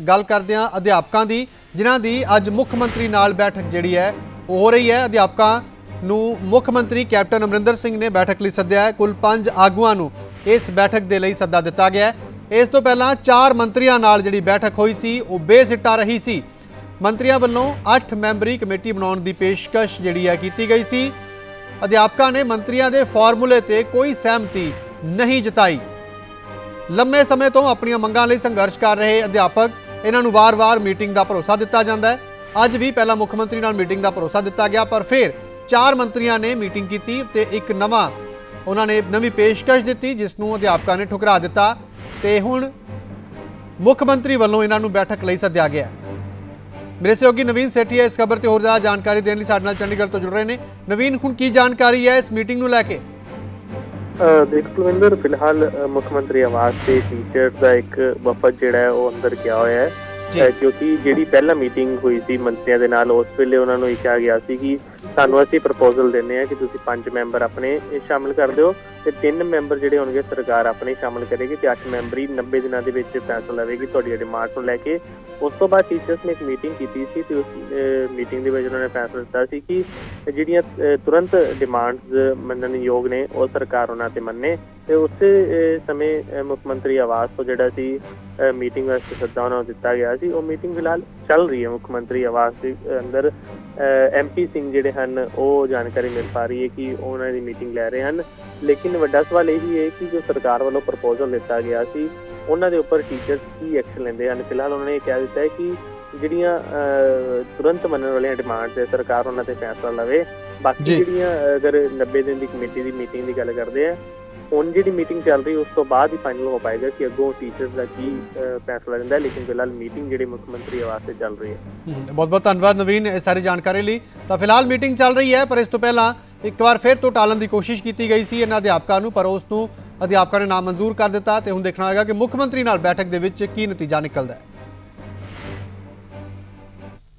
ਗੱਲ ਕਰਦੇ ਹਾਂ ਅਧਿਆਪਕਾਂ ਦੀ, ਜਿਨ੍ਹਾਂ ਦੀ ਅੱਜ ਮੁੱਖ ਮੰਤਰੀ ਨਾਲ ਬੈਠਕ ਜਿਹੜੀ ਹੈ, ਉਹ ਹੋ ਰਹੀ ਹੈ। ਅਧਿਆਪਕਾਂ ਨੂੰ ਮੁੱਖ ਮੰਤਰੀ ਕੈਪਟਨ ਅਮਰਿੰਦਰ ਸਿੰਘ ਨੇ ਬੈਠਕ ਲਈ ਸੱਦਿਆ ਹੈ। ਕੁੱਲ 5 ਆਗੂਆਂ ਨੂੰ ਇਸ ਬੈਠਕ ਦੇ ਲਈ ਸੱਦਾ ਦਿੱਤਾ ਗਿਆ ਹੈ। ਇਸ ਤੋਂ ਪਹਿਲਾਂ 4 ਮੰਤਰੀਆਂ ਨਾਲ ਜਿਹੜੀ ਬੈਠਕ ਹੋਈ ਸੀ, ਉਹ ਬੇਸਿੱਟਾ ਰਹੀ ਸੀ। ਮੰਤਰੀਆਂ ਵੱਲੋਂ 8 ਮੈਂਬਰੀ ਕਮੇਟੀ ਬਣਾਉਣ ਦੀ ਪੇਸ਼ਕਸ਼ ਜਿਹੜੀ ਹੈ ਕੀਤੀ ਗਈ ਸੀ। ਅਧਿਆਪਕਾਂ ਨੇ ਮੰਤਰੀਆਂ ਦੇ ਫਾਰਮੂਲੇ ਤੇ ਕੋਈ ਸਹਿਮਤੀ ਨਹੀਂ ਜਤਾਈ। ਲੰਮੇ ਸਮੇਂ ਤੋਂ ਆਪਣੀਆਂ ਮੰਗਾਂ ਲਈ ਸੰਘਰਸ਼ ਕਰ ਰਹੇ ਅਧਿਆਪਕ ਇਹਨਾਂ ਨੂੰ ਵਾਰ-ਵਾਰ ਮੀਟਿੰਗ ਦਾ ਭਰੋਸਾ ਦਿੱਤਾ ਜਾਂਦਾ ਹੈ। ਅੱਜ ਵੀ ਪਹਿਲਾਂ ਮੁੱਖ ਮੰਤਰੀ ਨਾਲ ਮੀਟਿੰਗ ਦਾ ਭਰੋਸਾ ਦਿੱਤਾ ਗਿਆ, ਪਰ ਫਿਰ ਚਾਰ ਮੰਤਰੀਆਂ ਨੇ ਮੀਟਿੰਗ ਕੀਤੀ ਤੇ ਇੱਕ ਨਵਾਂ ਉਹਨਾਂ ਨੇ ਨਵੀਂ ਪੇਸ਼ਕਸ਼ ਦਿੱਤੀ, ਜਿਸ ਨੂੰ ਅਧਿਆਪਕਾਂ ਨੇ ਠੁਕਰਾ ਦਿੱਤਾ ਤੇ ਹੁਣ ਮੁੱਖ ਮੰਤਰੀ ਵੱਲੋਂ ਇਹਨਾਂ ਨੂੰ ਬੈਠਕ ਲਈ ਸੱਦਿਆ ਗਿਆ ਮੇਰੇ ਸਹਿਯੋਗੀ ਨਵੀਨ ਸੇਠੀਆ ਇਸ ਖਬਰ ਤੇ ਹੋਰ ਜ਼ਿਆਦਾ ਜਾਣਕਾਰੀ ਦੇਣ ਲਈ ਸਾਡੇ ਨਾਲ ਚੰਡੀਗੜ੍ਹ ਤੋਂ ਜੁੜ ਰਹੇ ਨੇ। ਨਵੀਨ, ਹੁਣ ਕੀ ਜਾਣਕਾਰੀ ਹੈ ਇਸ ਮੀਟਿੰਗ ਨੂੰ ਲੈ ਕੇ? ਦੇਖ ਕੁਲਵਿੰਦਰ ਫਿਲਹਾਲ ਮੁੱਖ ਮੰਤਰੀ ਆਵਾਸ ਤੇ ਟੀਚਰ ਦਾ ਇੱਕ ਵਫਦ ਜਿਹੜਾ ਹੈ ਉਹ ਅੰਦਰ ਗਿਆ ਹੋਇਆ ਹੈ। ਕਿਉਂਕਿ ਜਿਹੜੀ ਪਹਿਲਾਂ ਮੀਟਿੰਗ ਹੋਈ ਸੀ ਮੰਤਰੀਆਂ ਦੇ ਨਾਲ ਉਸ ਵੇਲੇ ਉਹਨਾਂ ਨੂੰ ਇਹ ਕਿਹਾ ਗਿਆ ਸੀ ਕਿ ਸਾਨੂੰ ਅਸੀਂ ਪ੍ਰਪੋਜ਼ਲ ਦਿੰਦੇ ਆ ਕਿ ਤੁਸੀਂ ਪੰਜ ਮੈਂਬਰ ਆਪਣੇ ਸ਼ਾਮਿਲ ਕਰ ਦਿਓ ਤੇ ਤਿੰਨ ਮੈਂਬਰ ਜਿਹੜੇ ਹੋਣਗੇ, ਸਰਕਾਰ ਆਪਣੇ ਸ਼ਾਮਿਲ ਕਰੇਗੀ ਤੇ ਅੱਠ ਮੈਂਬਰੀ 90 ਦਿਨਾਂ ਦੇ ਵਿੱਚ ਫੈਸਲਾ ਲਵੇਗੀ ਤੁਹਾਡੀ ਡਿਮਾਂਡ ਨੂੰ ਲੈ ਕੇ। ਉਸ ਤੋਂ ਬਾਅਦ ਟੀਚਰਸ ਨੇ ਇੱਕ ਮੀਟਿੰਗ ਕੀਤੀ ਸੀ ਤੇ ਉਸ ਮੀਟਿੰਗ ਦੇ ਵਿੱਚ ਉਹਨਾਂ ਨੇ ਫੈਸਲਾ ਦਿੱਤਾ ਸੀ ਕਿ ਜਿਹੜੀਆਂ ਤੁਰੰਤ ਡਿਮਾਂਡਸ ਮੰਨਣ ਯੋਗ ਨੇ, ਉਹ ਸਰਕਾਰ ਉਹਨਾਂ ਤੇ ਮੰਨੇ। ਤੇ ਉਸੇ ਸਮੇਂ ਮੁੱਖ ਮੰਤਰੀ ਆਵਾਸ ਤੋਂ ਜਿਹੜਾ ਸੀ ਮੀਟਿੰਗ ਵਾਸਤੇ ਸੱਦਾ ਉਹਨਾਂ ਨੂੰ ਦਿੱਤਾ ਗਿਆ ਸੀ। ਉਹ ਮੀਟਿੰਗ ਫਿਲਹਾਲ ਚੱਲ ਰਹੀ ਹੈ ਮੁੱਖ ਮੰਤਰੀ ਆਵਾਸ ਦੇ ਅੰਦਰ। ਐਮਪੀ ਸਿੰਘ ਜਿਹੜੇ ਹਨ ਉਹ ਜਾਣਕਾਰੀ ਮਿਲ ਪਾ ਰਹੀ ਹੈ ਕਿ ਉਹ ਉਹਨਾਂ ਦੀ ਮੀਟਿੰਗ ਲੈ ਰਹੇ ਹਨ। ਲੇਕਿਨ ਵੱਡਾ ਸਵਾਲ ਇਹ ਵੀ ਹੈ ਕਿ ਜੋ ਸਰਕਾਰ ਵੱਲੋਂ ਪ੍ਰਪੋਜ਼ਲ ਦਿੱਤਾ ਗਿਆ ਸੀ ਉਹਨਾਂ ਦੇ ਉੱਪਰ ਟੀਚਰਸ ਕੀ ਐਕਸ਼ਨ ਲੈਂਦੇ ਹਨ? ਫਿਲਹਾਲ ਉਹਨਾਂ ਨੇ ਇਹ ਕਹਿ ਦਿੱਤਾ ਹੈ ਕਿ ਜਿਹੜੀਆਂ ਤੁਰੰਤ ਮੰਨਣ ਵਾਲੀਆਂ ਡਿਮਾਂਡਸ ਹੈ ਸਰਕਾਰ ਉਹਨਾਂ ਤੇ ਫੈਸਲਾ ਲਵੇ। ਬਾਕੀ। ਜਿਹੜੀਆਂ ਅਗਰ 90 ਦਿਨ ਦੀ ਕਮੇਟੀ ਦੀ ਮੀਟਿੰਗ ਦੀ ਗੱਲ ਕਰਦੇ ਆ ਹੁਣ ਜਿਹੜੀ ਮੀਟਿੰਗ ਚੱਲ ਰਹੀ, ਉਸ ਤੋਂ ਬਾਅਦ ਹੀ ਫਾਈਨਲ ਹੋ ਪਾਏਗਾ ਕਿ ਅੱਗੋਂ ਟੀਚਰਸ ਦਾ ਕੀ ਫੈਸਲਾ ਲੈਂਦਾ ਹੈ, ਲੇਕਿਨ ਫਿਲਹਾਲ ਮੀਟਿੰਗ ਜਿਹੜੀ ਮੁੱਖ ਮੰਤਰੀ ਆਵਾਸ ਤੇ ਚੱਲ ਰਹੀ ਹੈ। ਬਹੁਤ ਬਹੁਤ ਧੰਨਵਾਦ ਨਵੀਨ ਇਹ ਸਾਰੀ ਜਾਣਕਾਰੀ ਲਈ। ਤਾਂ ਫਿਲਹਾਲ ਮੀਟਿੰਗ ਚੱਲ ਰਹੀ ਹੈ, ਪਰ ਇਸ ਤੋਂ ਪਹਿਲਾਂ ਇੱਕ ਵਾਰ ਫਿਰ ਤੋਂ ਟਾਲਣ ਦੀ ਕੋਸ਼ਿਸ਼ ਕੀਤੀ ਗਈ ਸੀ ਇਹਨਾਂ ਅਧਿਆਪਕਾਂ ਨੂੰ, ਪਰ ਉਸ ਨੂੰ ਅਧਿਆਪਕਾਂ ਨੇ ਨਾਮਨਜ਼ੂਰ ਕਰ ਦਿੱਤਾ ਤੇ ਹੁਣ ਦੇਖਣਾ ਹੋਏਗਾ ਕਿ ਮੁੱਖ ਮੰਤਰੀ ਨਾਲ ਬੈਠਕ ਦੇ ਵਿੱਚ ਕੀ ਨਤੀਜਾ ਨਿਕਲਦਾ ਹੈ।